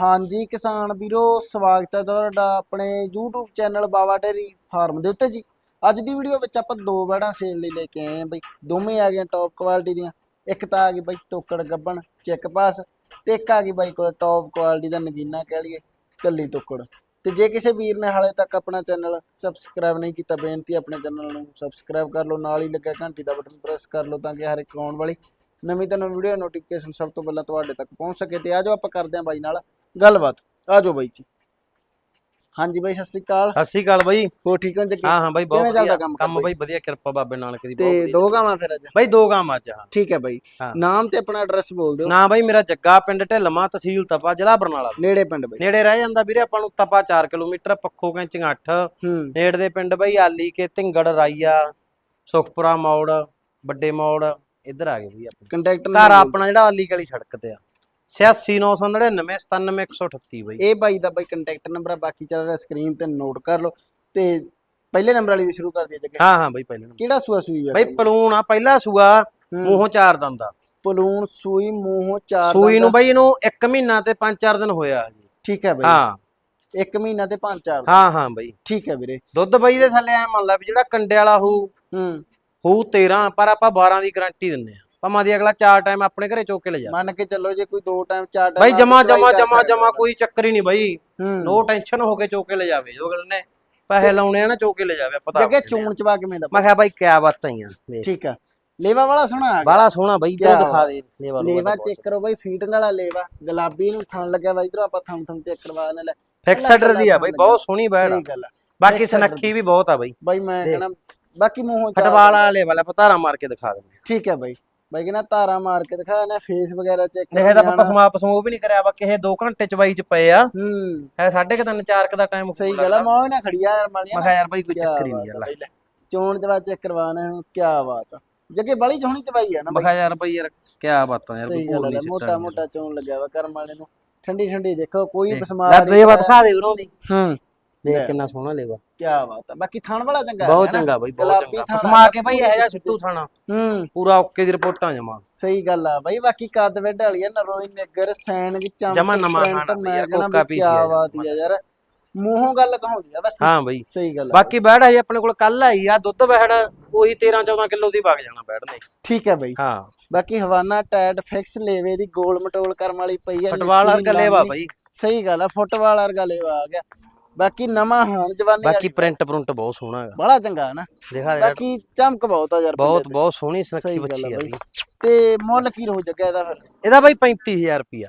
ਹਾਂਜੀ ਕਿਸਾਨ ਵੀਰੋ, ਸਵਾਗਤ ਹੈ ਤੁਹਾਡਾ ਆਪਣੇ YouTube channel Bawa dairy farm ਦੇ ਉੱਤੇ ਜੀ। ਅੱਜ ਦੀ ਵੀਡੀਓ ਵਿੱਚ ਆਪਾਂ ਦੋ ਬੈੜਾਂ ਸੇਲ ਲਈ ਲੈ ਕੇ ਆਏ ਹਾਂ ਬਈ। ਦੋਵੇਂ ਆ ਗਈਆਂ ਟੌਪ ਕੁਆਲਿਟੀ ਦੀਆਂ। ਇੱਕ ਤਾਂ ਆ ਗਈ ਬਈ ਤੋਕੜ ਗੱਬਣ, ਚੈੱਕ ਪਾਸ ਤੇ ਇੱਕ ਆ ਗਈ ਬਾਈ ਕੋਲ ਟੌਪ ਕੁਆਲਿਟੀ ਦਾ ਨਗੀਨਾ ਕਹਿ ਲਈਏ, ਕੱਲੀ ਤੋਕੜ। ਤੇ ਜੇ ਕਿਸੇ ਵੀਰ ਨੇ ਹਾਲੇ ਤੱਕ ਆਪਣਾ ਚੈਨਲ ਸਬਸਕ੍ਰਾਈਬ ਨਹੀਂ ਕੀਤਾ, ਬੇਨਤੀ ਆਪਣੇ ਚੈਨਲ ਨੂੰ ਸਬਸਕ੍ਰਾਈਬ ਕਰ ਲਓ, ਨਾਲ ਹੀ ਲੱਗਿਆ ਘੰਟੀ ਦਾ ਬਟਨ ਪ੍ਰੈਸ ਕਰ ਲਓ ਤਾਂ ਕਿ ਹਰ ਇੱਕ ਆਉਣ ਵਾਲੀ ਨਵੀਂ ਤੋਂ ਨਵੀਂ ਵੀਡੀਓ ਨੋਟੀਫਿਕੇਸ਼ਨ ਸਭ ਤੋਂ ਪਹਿਲਾਂ ਤੁਹਾਡੇ ਤੱਕ ਪਹੁੰਚ ਸਕੇ। ਤੇ ਆਜੋ ਆਪਾਂ ਕਰਦੇ ਹਾਂ ਬਾਈ ਨਾਲ ਗੱਲਬਾਤ। ਆਜੋ ਬਾਈ ਜੀ। ਹਾਂਜੀ ਬਾਈ ਸਤਿ ਸ੍ਰੀ ਅਕਾਲ। ਸਤਿ ਸ਼੍ਰੀ ਅਕਾਲ ਬਾਈ। ਹੋ ਠੀਕ ਹੋ ਜੀ? ਹਾਂ ਹਾਂ ਬਾਈ ਬਹੁਤ ਵਧੀਆ। ਕੰਮ ਬਾਈ? ਵਧੀਆ ਕਿਰਪਾ ਬਾਬੇ ਨਾਨਕ ਦੀ ਬਹੁਤ ਤੇ। ਦੋ ਗਾਵਾਂ ਫਿਰ ਅੱਜ? ਬਾਈ ਦੋ ਗਾਂ ਮੱਝ ਹਾਂ। ਠੀਕ ਹੈ ਬਾਈ। ਨਾਮ ਤੇ ਆਪਣਾ ਐਡਰੈਸ ਬੋਲ ਦਿਓ। ਨਾ ਬਾਈ ਮੇਰਾ ਜੱਗਾ ਪਿੰਡ ਢਿੱਲਮਾ ਤਹਿਸੀਲ ਤਪਾ ਜ਼ਿਲ੍ਹਾ ਬਰਨਾਲਾ। ਨੇੜੇ ਪਿੰਡ ਬਾਈ। ਨੇੜੇ ਰਹਿ ਜਾਂਦਾ ਵੀਰੇ ਆਪਾਂ ਨੂੰ ਤਪਾ 4 ਕਿਲੋਮੀਟਰ ਪੱਖੋ ਕੈਂਚੀਆਂ 8 ਹੂੰ। ਨੇੜ ਦੇ ਪਿੰਡ ਬਾਈ ਆਲੀ ਕੇ ਧਿੰਗੜ ਰਾਈਆ ਸੁਖਪੁਰਾ ਮੌੜ ਵੱਡੇ ਮੌੜ। ਇੱਧਰ ਆ ਗਏ ਬਈ ਆਪਣੇ ਕੰਟੈਕਟ ਘਰ ਆਪਣਾ ਜਿਹੜਾ ਆਲੀ ਗਲੀ ਸੜਕ ਤੇ ਆ। 86999 97138 ਬਾਈ। ਇਹ ਬਾਈ ਦਾ ਬਾਈ ਕੰਟੈਕਟ ਨੰਬਰ ਆ ਬਾਕੀ ਚੱਲ ਰਿਹਾ ਸਕਰੀਨ ਤੇ ਨੋਟ ਕਰ ਲਓ। ਤੇ ਪਹਿਲੇ ਨੰਬਰ ਵਾਲੀ ਵੀ ਸ਼ੁਰੂ ਕਰ ਦਈਏ ਜੱਗੇ। ਹਾਂ ਹਾਂ ਬਾਈ ਪਹਿਲੇ number। ਕਿਹੜਾ ਸੂਆ ਸੂਈ ਬਾਈ ਪਲੂਣ ਆ ਪਹਿਲਾ ਸੂਆ। ਮੂੰਹੋਂ ਚਾਰ ਦੰਦਾ ਪਲੂਣ ਸੂਈ ਮੂੰਹੋਂ ਚਾਰ ਸੂਈ। ਨੂੰ ਬਾਈ ਇਹਨੂੰ 1 ਮਹੀਨਾ ਤੇ 5-4 ਦਿਨ ਹੋਇਆ ਜੀ। ਠੀਕ ਹੈ ਬਾਈ। ਹਾਂ। ਇੱਕ ਮਹੀਨਾ ਤੇ ਪੰਜ ਚਾਰ। ਹਾਂ ਹਾਂ ਬਾਈ। ਠੀਕ ਹੈ ਵੀਰੇ। ਦੁੱਧ ਬਾਈ ਦੇ ਥੱਲੇ ਐ ਮੰਨ ਲਾ ਵੀ ਜਿਹੜਾ ਕੰਡੇ ਵਾਲਾ ਹੋਊ ਹੂੰ। ਹੋਊ 13 ਪਰ ਆਪਾਂ 12 ਦੀ ਗਾਰੰਟੀ ਦਿੰਨੇ ਆ ਭਾਵੇਂ ਦੀ ਅਗਲਾ ਚਾਰ ਟਾਈਮ ਆਪਣੇ ਘਰੇ ਚੋਕ ਕੇ ਲੈ ਜਾ। ਮੰਨ ਕੇ ਚੱਲੋ ਜੇ ਕੋਈ ਦੋ ਟਾਈਮ ਚਾਰ ਟਾਈਮ ਬਾਈ ਜਮਾ ਜਮਾ ਜਮਾ ਜਮਾ ਕੋਈ ਚੱਕਰ ਹੀ ਨਹੀਂ ਬਾਈ। ਨੋ ਟੈਨਸ਼ਨ ਹੋ ਕੇ ਚੋਕ ਕੇ ਲੈ ਜਾਵੇ ਜੋ ਗੱਲ ਨੇ। ਪੈਸੇ ਲਾਉਣੇ ਆ ਨਾ ਚੋਕ ਕੇ ਲੈ ਜਾਵੇ ਪਤਾ ਜੱਗੇ ਚੂਣ ਚਵਾ ਕਿਵੇਂ ਦਾ ਮੈਂ ਕਿਹਾ ਬਾਈ ਕਿਆ ਬਾਤਾਂ ਆ ਠੀਕ ਆ। ਲੇਵਾ ਵਾਲਾ ਸੋਹਣਾ। ਬਾਲਾ ਸੋਹਣਾ ਬਾਈ ਇਧਰੋਂ ਦਿਖਾ ਦੇ ਲੇਵਾ ਲੇਵਾ ਤਾਂ ਚੈੱਕ ਕਰੋ ਬਾਈ ਫੀਟਿੰਗ ਵਾਲਾ ਲੇਵਾ। ਗੁਲਾਬੀ ਨੂੰ ਥਣ ਲੱਗਿਆ ਬਾਈ ਇਧਰੋਂ ਆਪਾਂ ਥਮ ਥਮ ਚੈੱਕ ਕਰਵਾ ਨੇ ਲੈ ਫਿਕਸਡ ਦੀ ਆ ਬਾਈ ਬਹੁਤ ਸੋਹਣੀ ਬੈੜ ਆ। ਸਹੀ ਗੱਲ ਬਾਕੀ ਸਨੱਖੀ ਵੀ ਬਹੁਤ ਆ ਬਾਈ। ਬਾਈ ਮੈਂ। ਕਹਿੰਦਾ ਬਾਕੀ ਮੂੰਹੋਂ ਫਟਵਾਲ ਵਾਲੇ ਵਾਲਾ ਪਤਾਰਾ ਮਾਰ ਕੇ ਦਿਖਾ ਦਿੰਦੇ ਠੀਕ ਹੈ ਬਾਈ। ਬਾਈ ਕਹਿੰਦਾ ਤਾਰਾ ਮਾਰ ਕੇ ਦਿਖਾ ਨਾ ਫੇਸ ਵਗੈਰਾ ਚੈੱਕ ਨਹੀਂ ਤਾਂ ਆਪਾਂ ਪਸਮਾ ਪਸਮੂ ਵੀ ਨਹੀਂ ਕਰਿਆ ਵਾ ਕਿਸੇ 2 ਘੰਟੇ ਚਵਾਈ ਚ ਪਏ ਆ। ਹੂੰ। ਹੈ ਸਾਢੇ ਕੁ ਤਿੰਨ ਚਾਰ ਕੁ ਦਾ ਟਾਈਮ ਸਹੀ ਗੱਲ ਆ ਮੌਜ ਨਾ ਖੜੀਆ ਯਾਰ ਮਾਲੀਆਂ ਮੈਂ ਕਿਹਾ ਯਾਰ ਬਾਈ ਕੋਈ ਚੱਕਰ ਹੀ ਨਹੀਂ ਆ ਯਾਰ ਬਾਈ। ਚੋਣ ਜਵਾ ਚੈੱਕ ਕਰਵਾਣਾ ਹੈ ਕੀ ਬਾਤ ਆ। ਜੱਗੇ ਬੜੀ ਜੋਣੀ ਚਵਾਈ ਆ ਨਾ ਮੈਂ ਬਾਈ। ਕਿਹਾ ਯਾਰ ਬਾਈ ਯਾਰ ਕਿਆ ਬਾਤਾਂ ਯਾਰ ਸਹੀ ਕੋਈ ਆ ਨਹੀਂ ਮੋਟਾ ਮੋਟਾ ਚੋਣ ਲੱਗਿਆ ਵਾ ਕਰਮ ਵਾਲੇ ਨੂੰ। ਠੰਡੀ ਠੰਡੀ ਦੇਖੋ ਕੋਈ ਬਸਮਾਰ ਦੇ ਵਾ ਦਿਖਾ ਦੇ ਵੀਰੋਂ ਦੀ ਹੂੰ। ਦੇਖ ਕਿੰਨਾ ਸੋਹਣਾ ਲੇਵਾ। ਕੀ ਬਾਤ ਆ। ਬਾਕੀ ਥਣ ਵਾਲਾ ਚੰਗਾ ਬਹੁਤ ਹੈ? ਚੰਗਾ ਬਾਈ ਬਹੁਤ ਚੰਗਾ। ਸਮਾ ਕੇ ਬਾਈ ਇਹ ਜਿਹਾ ਸਿੱਟੂ ਥਾਣਾ। ਹੂੰ। ਪੂਰਾ ਓਕੇ ਦੀ ਰਿਪੋਰਟਾਂ ਜਮਾ। ਸਹੀ ਗੱਲ ਆ ਬਾਈ ਬਾਕੀ ਕੱਦ ਵੱਡ ਵਾਲੀ ਆ ਨਰੋਈ ਨਿੱਗਰ ਸੈਨ ਵੀ ਚਮਕ ਜਮਾਂ print, ਖਾਣਾ ਮੈਂ ਕੋਕਾ ਪੀਸ ਹੀ ਆ ਬਾਤ ਹੀ ਆ ਯਾਰ। ਮੂੰਹੋਂ ਗੱਲ ਕਹਾਉਂਦੀ ਆ ਬਸ। ਹਾਂ ਬਾਈ। ਸਹੀ ਗੱਲ ਆ। ਬਾਕੀ ਬੈੜ ਆਈ ਆਪਣੇ ਕੋਲ ਕੱਲ ਆਈ ਆ ਦੁੱਧ ਬੈੜ ਉਹੀ 13 14 ਕਿਲੋ ਦੀ ਵਗ ਜਾਣਾ ਬੈੜ ਨੇ ਠੀਕ ਹੈ ਬਾਈ। ਹਾਂ। ਬਾਕੀ ਹਵਾਨਾ ਟੈਟ ਫਿਕਸ ਲੇਵੇ ਦੀ ਗੋਲ ਮਟੋਲ ਕਰਮ ਵਾਲੀ ਪਈ ਆ ਫਟਵਾਲ ਲੱਸੀ ਵਰਗਾ ਲੇਵਾ। ਬਾਈ। ਸਹੀ ਗੱਲ ਆ ਫੁੱਟਬਾਲ ਵਰਗਾ ਲੇਵਾ ਆ ਗਿਆ। ਬਾਕੀ ਨਵਾਂ ਹਾਂ ਜਵਾਨੀ ਬਾਕੀ ਪ੍ਰਿੰਟ ਪ੍ਰਿੰਟ ਬਹੁਤ ਸੋਹਣਾ ਹੈਗਾ। ਬੜਾ ਚੰਗਾ ਹੈ ਨਾ। ਦਿਖਾ ਦੇ ਬਾਕੀ ਚਮਕ ਬਹੁਤ ਆ ਯਾਰ ਬਹੁਤ ਬੰਦੇ ਬਹੁਤ ਸੋਹਣੀ ਸਹੀ ਸੁਨੱਖੀ ਗੱਲ ਆ ਬੱਚੀ ਆ ਬਾਈ। ਬਾਈ। ਤੇ ਮੁੱਲ ਕੀ ਰਹੂ ਜੱਗਾ ਇਹਦਾ ਫਿਰ? ਇਹਦਾ ਬਾਈ 35000 ਰੁਪਿਆ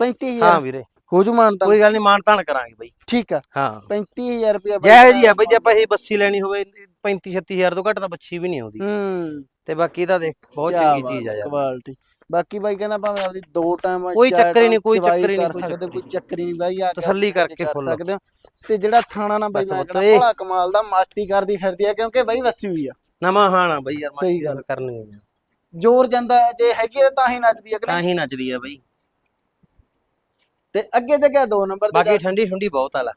35000 ਹਾਂ ਵੀਰੇ। ਹੋ ਜੂ ਮਾਨਤਾ ਕੋਈ ਗੱਲ ਨਹੀਂ ਮਾਨ ਤਾਨ ਕਰਾਂਗੇ ਬਾਈ। ਠੀਕ ਆ। ਹਾਂ। 35000 ਰੁਪਇਆ ਜੈ ਜੀ ਆ ਬਈ ਜੇ ਆਪਾਂ ਇਹ ਬੱਸੀ ਲੈਣੀ ਹੋਵੇ 35 36000 ਤੋਂ ਘੱਟ ਤਾਂ ਬੱਚੀ ਵੀ ਨਹੀਂ ਆਉਂਦੀ। ਹੂੰ। ਤੇ ਬਾਕੀ ਇਹਦਾ ਦੇਖ ਬਹੁਤ ਚੰਗੀ ਚੀਜ਼ ਆ ਹੈ, ਯਾਰ। ਕੁਆਲਿਟੀ ਬਾਕੀ ਬਾਈ ਕਹਿੰਦਾ ਭਾਵੇਂ ਆਪਦੀ ਦੋ ਟਾਈਮ ਕੋਈ ਚੱਕਰ ਹੀ ਨਹੀਂ, ਕੋਈ ਚੱਕਰ ਹੀ ਨਹੀਂ, ਕੋਈ ਸਕਦੇ ਚੱਕਰ ਕੋਈ ਚੱਕਰ ਨਹੀਂ ਬਾਈ ਆ ਤਸੱਲੀ ਕਰਕੇ ਕਰ ਫੁੱਲ। ਸਕਦੇ ਹੋ। ਤੇ ਜਿਹੜਾ ਥਾਣਾ ਨਾ ਬਾਈ ਮੈਂ ਕਹਿੰਦਾ ਬੜਾ ਕਮਾਲ ਦਾ ਮਸਤੀ ਕਰਦੀ ਫਿਰਦੀ ਆ ਕਿਉਂਕਿ ਬਾਈ ਵਸੀ ਹੋਈ ਆ। ਨਵਾਂ ਹਾਣਾ ਬਈ ਯਾਰ ਸਹੀ ਸਹੀ ਗੱਲ। ਕਰਨੀ ਹੈ ਜ਼ੋਰ ਜਾਂਦਾ ਜੇ ਹੈਗੀ ਤਾਂ ਹੀ ਨੱਚਦੀ ਆ ਤਾਂ ਹੀ ਨੱਚਦੀ ਆ ਬਈ। ਤੇ ਅੱਗੇ ਜਗ੍ਹਾ ਦੋ ਨੰਬਰ ਤੇ ਬਾਕੀ ਠੰਡੀ ਠੰਡੀ ਬਹੁਤ ਆਲਾ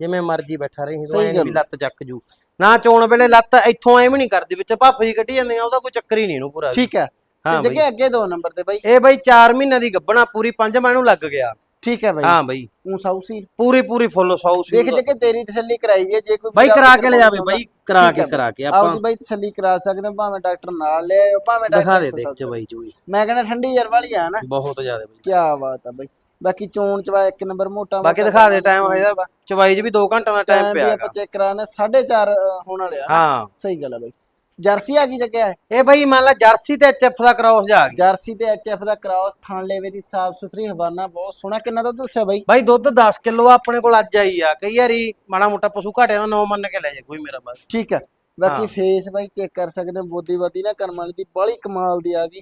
ਜਿਵੇਂ ਮਰਜ਼ੀ ਬੈਠਾ ਰਹੀ ਤੂੰ ਐਂ। ਵੀ ਲੱਤ ਚੱਕ ਜੂ। ਨਾ ਚੋਣ ਵੇਲੇ ਲੱਤ ਇੱਥੋਂ ਐਵੇਂ ਨਹੀਂ ਕਰਦੀ ਵਿੱਚ ਭੱਫ ਜੀ ਕੱਢੀ ਜਾਂਦੇ ਆ ਉਹਦਾ ਕੋਈ ਚੱਕਰ ਹੀ ਨਹੀਂ ਇਹਨੂੰ ਪੂਰਾ। ਠੀਕ ਹੈ। ਹਾਂ ਤੇ ਬਈ। ਅੱਗੇ ਦੋ ਨੰਬਰ ਤੇ ਬਾਈ। ਇਹ ਬਈ 4 ਮਹੀਨਿਆਂ ਦੀ ਗੱਬਣਾ ਪੂਰੀ 5 ਮਾਹ ਨੂੰ ਲੱਗ ਗਿਆ। ਠੀਕ ਹੈ ਬਾਈ। ਹਾਂ ਬਈ। ਉਹ ਸਾਊਸੀ ਪੂਰੀ ਪੂਰੀ ਫੁੱਲ ਸੌ ਸੀ। ਦੇਖ ਜਗੇ ਤੇਰੀ ਤਸੱਲੀ ਕਰਾਈ ਹੈ ਜੇ ਕੋਈ ਬਾਈ ਕਰਾ ਕੇ ਲੈ ਜਾਵੇ ਬਾਈ ਕਰਾ ਕੇ ਕਰਾ ਕੇ ਆਪਾਂ ਆਪਦੀ ਬਾਈ ਤਸੱਲੀ ਕਰਾ ਸਕਦੇ ਭਾਵੇਂ ਡਾਕਟਰ ਨਾਲ ਲੈ ਆਇਓ ਭਾਵੇਂ ਦਿਖਾ ਡਾਕਟਰ ਦੇ ਤੋਂ ਦੇਖ ਚ ਬਾਈ ਚੂਈ ਮੈਂ ਕਹਿੰਦਾ ਠੰਡੀ ਯਾਰ ਵਾਲੀ ਆ ਨਾ। ਬਹੁਤ ਜ਼ਿਆਦਾ ਬਈ। ਕੀ ਬਾਤ ਆ ਬਾਈ। ਬਾਕੀ ਚੋਣ ਚਵਾ ਇੱਕ ਨੰਬਰ ਮੋਟਾ ਬਾਕੀ ਦਿਖਾ ਦੇ ਟਾਈਮ ਇਹਦਾ। ਚਵਾਈ 'ਚ ਵੀ 2 ਘੰਟਿਆਂ ਦਾ ਟਾਈਮ ਪਿਆ ਆਪਾਂ ਚੈੱਕ ਕਰਾਣਾ 4.5 ਹੋਣ ਵਾਲੇ ਆ ਨਾ। ਹਾਂ। ਸਹੀ ਗੱਲ ਆ ਬਾਈ। ਜਰਸੀ ਆ ਗਈ ਜੱਗਿਆ ਇਹ ਬਈ ਮੰਨ ਲਾ ਜਰਸੀ ਤੇ ਐਚਐਫ ਦਾ ਕ੍ਰਾਸ ਜਾ ਗਿਆ ਜਰਸੀ ਤੇ ਐਚਐਫ ਦਾ ਕ੍ਰਾਸ ਥਾਣ ਲੇਵੇ ਦੀ ਸਾਫ਼ ਸੁਥਰੀ ਹਵਾਨਾ ਬਹੁਤ ਸੋਹਣਾ। ਕਿੰਨਾ ਦੁੱਧ ਦੱਸਿਆ ਬਾਈ? ਬਾਈ ਦੁੱਧ 10 ਕਿਲੋ ਆਪਣੇ ਕੋਲ ਅੱਜ ਆਈ ਆ। ਕਈ ਵਾਰੀ ਮਾੜਾ ਮੋਟਾ ਪਸ਼ੂ ਘਾਟਿਆ 9 ਮੰਨ ਕੇ ਲੈ ਜਾ ਕੋਈ ਮੇਰਾ ਬਸ ਠੀਕ ਹੈ ਬਾਕੀ ਹਾਂ। ਫੇਸ ਬਾਈ ਚੈੱਕ ਕਰ ਸਕਦੇ ਹੋ ਬੋਦੀ ਬਾਦੀ ਨਾ ਕਰਮ ਵਾਲੀ ਦੀ ਬੜੀ ਕਮਾਲ ਦੀ ਆ ਗਈ।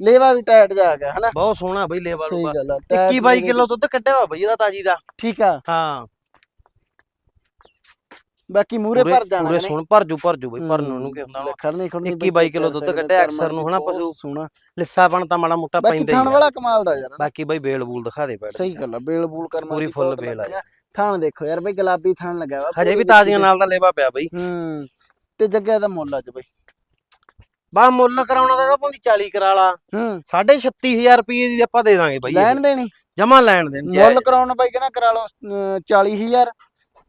ਲੇਵਾ ਵੀ ਟਾਈਟ ਜਾ ਗਿਆ ਹਨਾ? ਬਹੁਤ ਸੋਹਣਾ ਬਈ ਲੇਵਾ ਸਹੀ ਲੂਗਾ ਗੱਲ ਆ ਟਾਇਟ 21 22 ਲੇਵੇ ਕਿਲੋ ਦੁੱਧ ਕੱਢਿਆ ਵਾ ਬਈ ਇਹਦਾ ਤਾਜੀ ਦਾ ਦੀ- ਠੀਕ ਆ। ਹਾਂ। ਬਾਕੀ ਮੂਰੇ ਭਰ ਜਾਣਾ ਪੂਰੇ ਨੇ। ਸੋਹਣ ਭਰ ਜੂ ਭਰ ਜੂ ਬਈ ਭਰਨ ਨੂੰ ਕਿ ਹੁੰਦਾ ਖੜਨੀ ਖੜਨੀ 21 22 ਕਿਲੋ ਦੁੱਧ ਕੱਢਿਆ ਅਕਸਰ ਨੂੰ ਹਨਾ ਪਸ਼ੂ। ਸੋਹਣਾ। ਲਿੱਸਾਪਣ ਤਾਂ ਮਾੜਾ ਮੋਟਾ ਪੈਂਦਾ ਥਾਣ ਹੀ ਆ। ਵਾਲਾ ਕਮਾਲ ਦਾ ਯਾਰ। ਬਾਕੀ ਬਈ ਬੇਲ ਬੂਲ ਦਿਖਾ ਦੇ ਬੈਠ ਸਹੀ ਗੱਲ ਆ ਬੇਲ ਬੂਲ ਕਰਮ ਪੂਰੀ ਫੁੱਲ ਬੇਲ ਆ ਥਾਣ ਦੇਖੋ ਯਾਰ ਬਈ ਗੁਲਾਬੀ ਥਾਣ ਲੱਗਾ ਵਾ। ਹਜੇ ਵੀ ਤਾਜ਼ੀਆਂ ਨਾਲ ਤਾਂ ਲੇਵਾ ਪਿਆ ਬਈ। ਹੂੰ ਤੇ ਜੱਗਾ ਦਾ ਮੁੱਲ ਅੱਜ ਬਈ। ਬਾ ਮੁੱਲ ਕਰਾਉਣਾ ਤਾਂ ਪਾਉਂਦੀ 40 ਕਰਾ ਲਾ। ਹੂੰ। 36500 ਰੁਪਏ ਦੀ ਆਪਾਂ ਦੇ ਦਾਂਗੇ ਬਈ ਲੈਣ ਦੇਣੀ? ਜਮਾ ਲੈਣ ਦੇਣ ਮੁੱਲ ਕਰਾਉਣ ਬਾਈ ਕਹਿੰਦਾ ਕਰਾ ਲਓ ਅਹ, 40000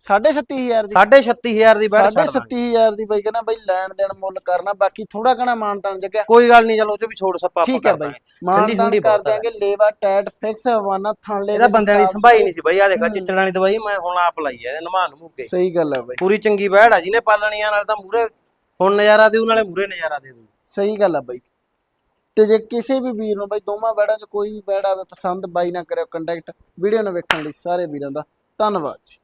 37500 ਦੀ। ਸਾਢੇ 36000 ਦੀ ਬੈਠ ਸਾਢੇ 37000 ਦੀ ਬਾਈ ਕਹਿੰਦਾ ਬਾਈ ਲੈਣ ਦੇਣ ਮੁੱਲ ਕਰਨਾ ਬਾਕੀ ਥੋੜਾ ਘਣਾ ਮਾਨਤਾਨ ਜੱਗਿਆ। ਕੋਈ ਗੱਲ ਨਹੀਂ ਚਲੋ ਉਹ ਚ ਵੀ ਛੋੜ ਸੱਪਾ ਆਪਾਂ ਠੀਕ ਹੈ ਬਾਈ ਮਾਨਤਾਨ ਠੰਡੀ ਕਰ। ਦਿਆਂਗੇ ਲੇਵਾ ਟੈਟ ਫਿਕਸ ਹਵਾਨਾ ਥਾਂਲੇ ਇਹਦਾ ਬੰਦਿਆਂ ਦੀ ਸੰਭਾਈ ਨਹੀਂ ਸੀ ਬਾਈ ਆ ਦੇਖਾ। ਚਿੱਚੜਾਂ ਦੀ ਦਵਾਈ ਮੈਂ ਹੁਣ ਆਪ ਲਾਈ ਇਹਦੇ ਨਮਾਨ ਨੂੰ ਕੇ ਸਹੀ ਗੱਲ ਹੈ ਬਾਈ। ਪੂਰੀ ਚੰਗੀ ਬੈੜ ਆ ਜਿਹਨੇ ਪਾਲਣੀਆਂ ਨਾਲ ਤਾਂ ਮੂਰੇ ਹੁਣ ਨਜ਼ਾਰਾ ਦੇਊ ਨਾਲੇ ਮੂਰੇ ਨਜ਼ਾਰਾ ਦੇ ਦੂ ਸਹੀ ਗੱਲ ਹੈ ਬਾਈ। ਤੇ ਜੇ ਕਿਸੇ ਵੀ ਵੀਰ ਨੂੰ ਬਾਈ ਦੋਵਾਂ ਬੈੜਾਂ 'ਚ ਕੋਈ ਵੀ ਬੈੜ ਆਵੇ ਪਸੰਦ ਬਾਈ ਨਾ ਕਰਿਓ ਕੰਟੈਕਟ ਵੀਡੀਓ ਨੂੰ ਵੇਖਣ ਲਈ ਸਾਰੇ ਵੀਰਾਂ ਦਾ ਧੰਨਵਾਦ ਜੀ।